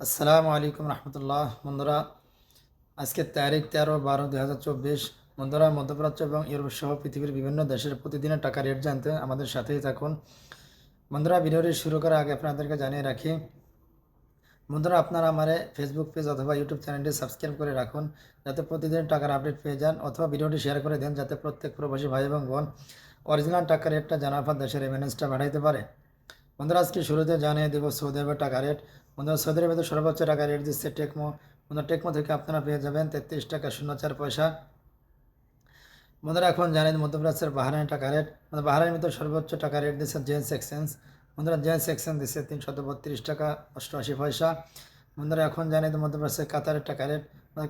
আসসালামু আলাইকুম রহমতুল্লাহ। বন্ধুরা, আজকে তারিখ তেরো বারো দুই হাজার চব্বিশ। বন্ধুরা, মধ্যপ্রাচ্য এবং ইউরোপ সহ পৃথিবীর বিভিন্ন দেশের প্রতিদিনের টাকা রেট জানতে আমাদের সাথেই থাকুন। বন্ধুরা, ভিডিওটি শুরু করার আগে আপনাদেরকে জানিয়ে রাখি, বন্ধুরা, আপনারা আমার ফেসবুক পেজ অথবা ইউটিউব চ্যানেলটি সাবস্ক্রাইব করে রাখুন, যাতে প্রতিদিন টাকার আপডেট পেয়ে যান, অথবা ভিডিওটি শেয়ার করে দেন, যাতে প্রত্যেক প্রবাসী ভাই এবং বোন অরিজিনাল টাকার রেটটা জানার পর দেশের রেমিনেন্সটা বাড়াইতে পারে। বন্ধুরা, আজকে শুরুতে জানিয়ে দেবো সৌদি আরবের টাকা রেট বন্ধুরা সৌদি আরবে সর্বোচ্চ টাকা রেট দিচ্ছে টেকমো। বন্ধুরা টেকমো থেকে আপনারা পেয়ে যাবেন তেত্রিশ টাকা শূন্য চার পয়সা। বন্ধুরা, এখন জানেন মধ্যপ্রাচ্যের বাহারাইন টাকা রেট। বাহারাইন মতো সর্বোচ্চ টাকা রেট দিচ্ছে জেন্টস এক্সচেঞ্জ। বন্ধুরা, জেন্টস এক্সচেঞ্জ দিচ্ছে তিনশত বত্রিশ টাকা অষ্টআশি পয়সা। বন্ধুরা, এখন জানেন মধ্যপ্রাচ্যের কাতারের টাকা রেট।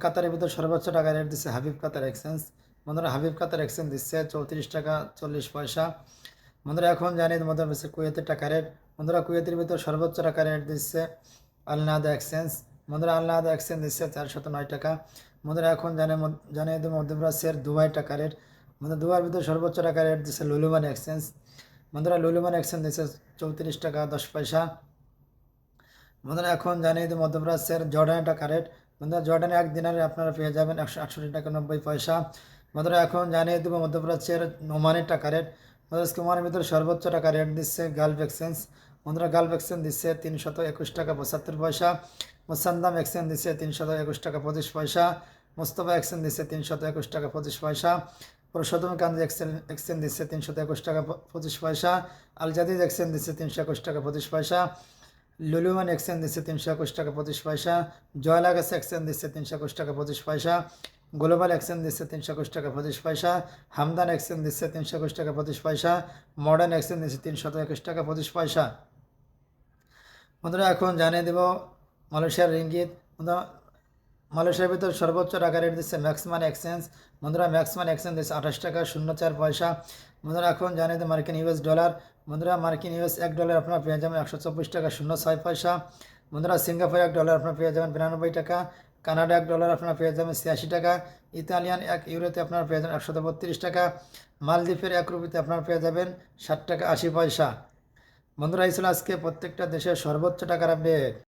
কাতারের ভিতর সর্বোচ্চ টাকা রেট দিচ্ছে হাবিব কাতার এক্সচেঞ্জ। বন্ধুরা, হাবিব কাতার এক্সচেঞ্জ দিচ্ছে চৌত্রিশ টাকা চল্লিশ পয়সা। বন্ধুরা, এখন জানি মধ্যে হচ্ছে কুয়েতের টাকা রেট। বন্ধুরা, কুয়েতের ভিতর সর্বোচ্চ টাকা রেট দিচ্ছে আলনাদা এক্সচেঞ্জ। বন্ধুরা, আলনাদা এক্সচেঞ্জ দিচ্ছে চারশত নয় টাকা। বন্ধুরা, এখন জানে জানিয়ে দেবো মধ্যপ্রাচ্যের দুবাই টাকা রেট। বন্ধুরা, দুবাইয়ের ভিতর সর্বোচ্চ টাকা রেট দিচ্ছে লুলুমান এক্সচেঞ্জ। বন্ধুরা লুলুমান এক্সচেঞ্জ দিচ্ছে চৌত্রিশ টাকা দশ পয়সা। বন্ধুরা, এখন জানিয়ে দেবো মধ্যপ্রাচ্যের জর্ডানের টাকা রেট। বন্ধুরা, জর্ডানে এক দিনারে আপনারা পেয়ে যাবেন একশো আটষট্টি টাকা নব্বই পয়সা। বন্ধুরা, এখন জানিয়ে দেবো মধ্যপ্রাচ্যের নোমানের টাকা রেট। বন্ধুরা কুমারের ভিতরে সর্বোচ্চ টাকা রেট দিচ্ছে গালফ এক্সচেঞ্জ। বন্ধুরা, গালফ এক্সচেঞ্জ দিচ্ছে তিনশত একুশ টাকা পঁচাত্তর পয়সা। মোসান্দাম এক্সচেঞ্জ দিচ্ছে তিনশত একুশ টাকা পঁচিশ পয়সা। মোস্তফা এক্সচেঞ্জ দিচ্ছে তিনশত একুশ টাকা পঁচিশ পয়সা। পুরুষোত্তম কান্দি এক্সচেঞ্জ এক্সচেঞ্জ দিচ্ছে তিনশত একুশ টাকা পঁচিশ পয়সা। আল জাদিদ এক্সচেঞ্জ দিচ্ছে তিনশো একুশ টাকা পঁচিশ পয়সা। লুলুমান এক্সচেঞ্জ দিচ্ছে তিনশো একুশ টাকা পঁচিশ পয়সা। জয়লাগাস এক্সচেঞ্জ দিচ্ছে তিনশো একুশ টাকা পঁচিশ পয়সা। গ্লোবাল এক্সচেঞ্জ দিচ্ছে তিনশো একুশ টাকা পঁচিশ পয়সা, হামদান এক্সচেঞ্জ দিচ্ছে তিনশো একুশ টাকা পঁচিশ পয়সা, মডার্ন এক্সচেঞ্জ দিচ্ছে তিনশত একুশ টাকা পঁচিশ পয়সা। বন্ধুরা, এখন জানিয়ে দেব মালয়েশিয়ার রিঙ্গিত। বন্ধুরা, মালয়েশিয়ার ভিতর সর্বোচ্চ টাকা রেট দিচ্ছে ম্যাক্সমান এক্সচেঞ্জ। বন্ধুরা, ম্যাক্সমান এক্সচেঞ্জ দিচ্ছে আঠাশ টাকা, শূন্য চার পয়সা। বন্ধুরা, এখন জানিয়ে দেব মার্কিন ইউএস ডলার। বন্ধুরা, মার্কিন ইউএস এক ডলার আপনার পেয়ে যাবেন একশো চব্বিশ টাকা, শূন্য ছয় পয়সা। বন্ধুরা, সিঙ্গাপুর এক ডলার আপনার পেয়ে যাবেন বিরানব্বই টাকা। কানাডা এক ডলার আপনারা পেয়ে যাবেন ছিয়াশি টাকা, ইতালিয়ান এক ইউরোতে আপনারা পেয়ে যাবেন একশো বত্রিশ টাকা, মালদ্বীপের এক রুপিতে আপনারা পেয়ে যাবেন ষাট টাকা আশি পয়সা। বন্ধুরা, এই ছিল আজকে প্রত্যেকটা দেশের সর্বোচ্চ টাকার আপডেট